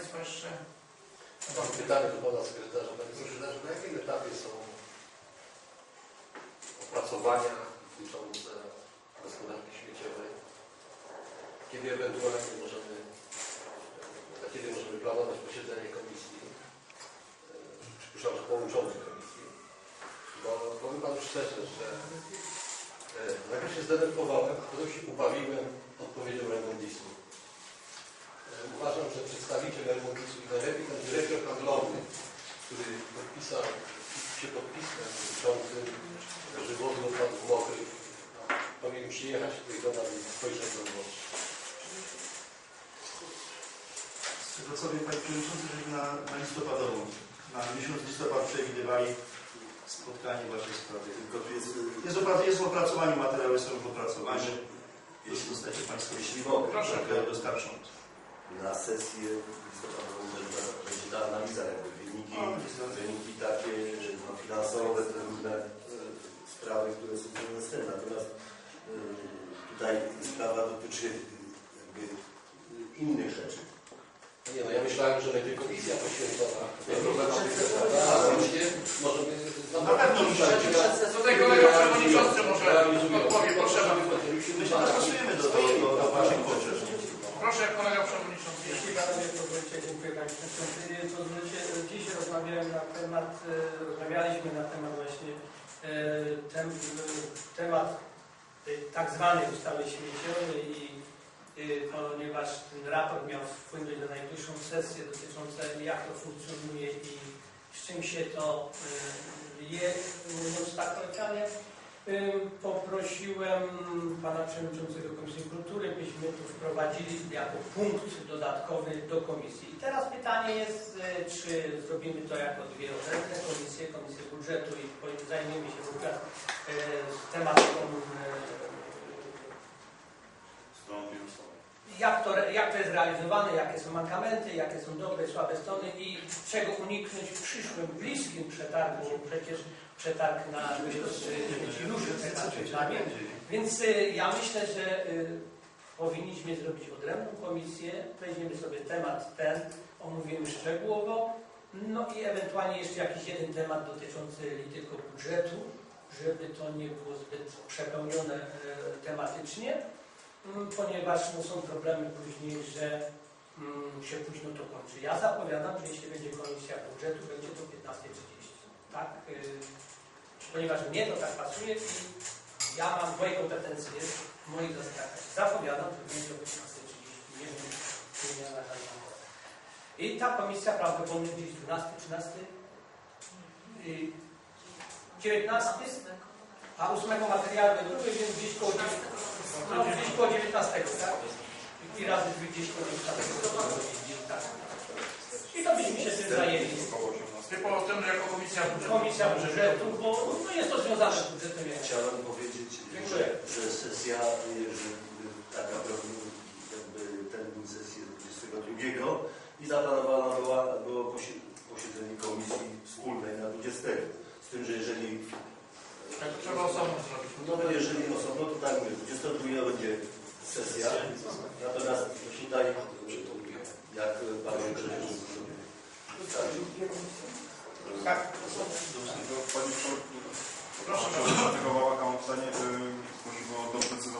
Państwo jeszcze? Mam pytanie do Pana Sekretarza. Panie Sekretarzu, na jakim etapie są opracowania dotyczące gospodarki śmieciowej? Kiedy ewentualnie możemy, kiedy możemy planować posiedzenie komisji? Przypuszczam, że połączonych komisji. Bo powiem Panu szczerze, że e, najpierw się zdenerwowałem, potem się ubawiłem odpowiedzią Raimondisu. E, Uważam, że przedstawiciel przyjechać tutaj do nas i spojrzeć na oczy. Z tego co wiem, Panie Przewodniczący, żeśmy na, na listopadową, na miesiąc listopad przewidywali spotkanie w Waszej sprawie. Tylko tu jest, Jest, jest w opracowaniu, materiały są w opracowaniu. Jeśli dostajecie Państwo jeśli mogę, Proszę. dostarczą. na sesję listopadową będzie będzie ta analiza, jakby wyniki, wyniki takie no, finansowe, te różne e, sprawy, które są związane z tym. Natomiast e, tutaj sprawa dotyczy jakby e, innych rzeczy. Nie no, ja myślałem, że będzie komisja poświęcona problematyce, prawda? ale właśnie możemy... Na pewno. Tutaj kolega przewodniczący może odpowie, proszę. My się dostosujemy do, do, do, Waszych potrzeb. Proszę kolega przewodniczący. Jeśli panowie pozwolicie, dziękuję Panie Przewodniczący. Pozwolicie, dziś rozmawiałem na temat, e, rozmawialiśmy na temat właśnie e, tem, temat tej tak zwanej ustawy śmieciowej i ponieważ ten raport miał wpłynąć na najbliższą sesję dotyczącą jak to funkcjonuje i z czym się to e, je, mówiąc tak Ym, Poprosiłem Pana Przewodniczącego Komisji Kultury, byśmy to wprowadzili jako punkt dodatkowy do komisji. I teraz pytanie jest, y, czy zrobimy to jako dwie odrębne komisje, Komisję Budżetu i zajmiemy się w ogóle jak to, jak to jest realizowane, jakie są mankamenty, jakie są dobre, słabe strony i czego uniknąć w przyszłym, bliskim przetargu, bo przecież przetarg na różny przetarg nami. Więc y, ja myślę, że y, powinniśmy zrobić odrębną komisję, weźmiemy sobie temat ten, omówimy szczegółowo, no i ewentualnie jeszcze jakiś jeden temat dotyczący tylko budżetu, żeby to nie było zbyt przepełnione e, tematycznie, ponieważ no, są problemy później, że mm, się późno to kończy. Ja zapowiadam, że jeśli będzie komisja budżetu, będzie to 15.30. Tak? y, ponieważ mnie to tak pasuje i ja mam moje kompetencje w moich zastrachach. Zapowiadam, że będzie o 15.30. Nie wiem, na I ta komisja prawdopodobnie gdzieś 12, 13, y, 19, a 8 materiały były, więc gdzieś koło, 15, tak? I razy 20 tak? I to byśmy się tym zajęli. Tylko o jako komisja budżetu. Komisja budżetu, bo no jest to związane z budżetem. Chciałem powiedzieć, że, że sesja, że taka jakby termin sesji 22 i zaplanowana była, było posiedzenie komisji wspólnej na 20. Z tym, że jeżeli tak trzeba osobno zrobić. No bo jeżeli osobno, to tak mówię, 22 będzie sesja, natomiast tutaj, jak Pan Przewodniczący. Tak, Pani proszę bardzo. tego pytanie, y, prosiłbym o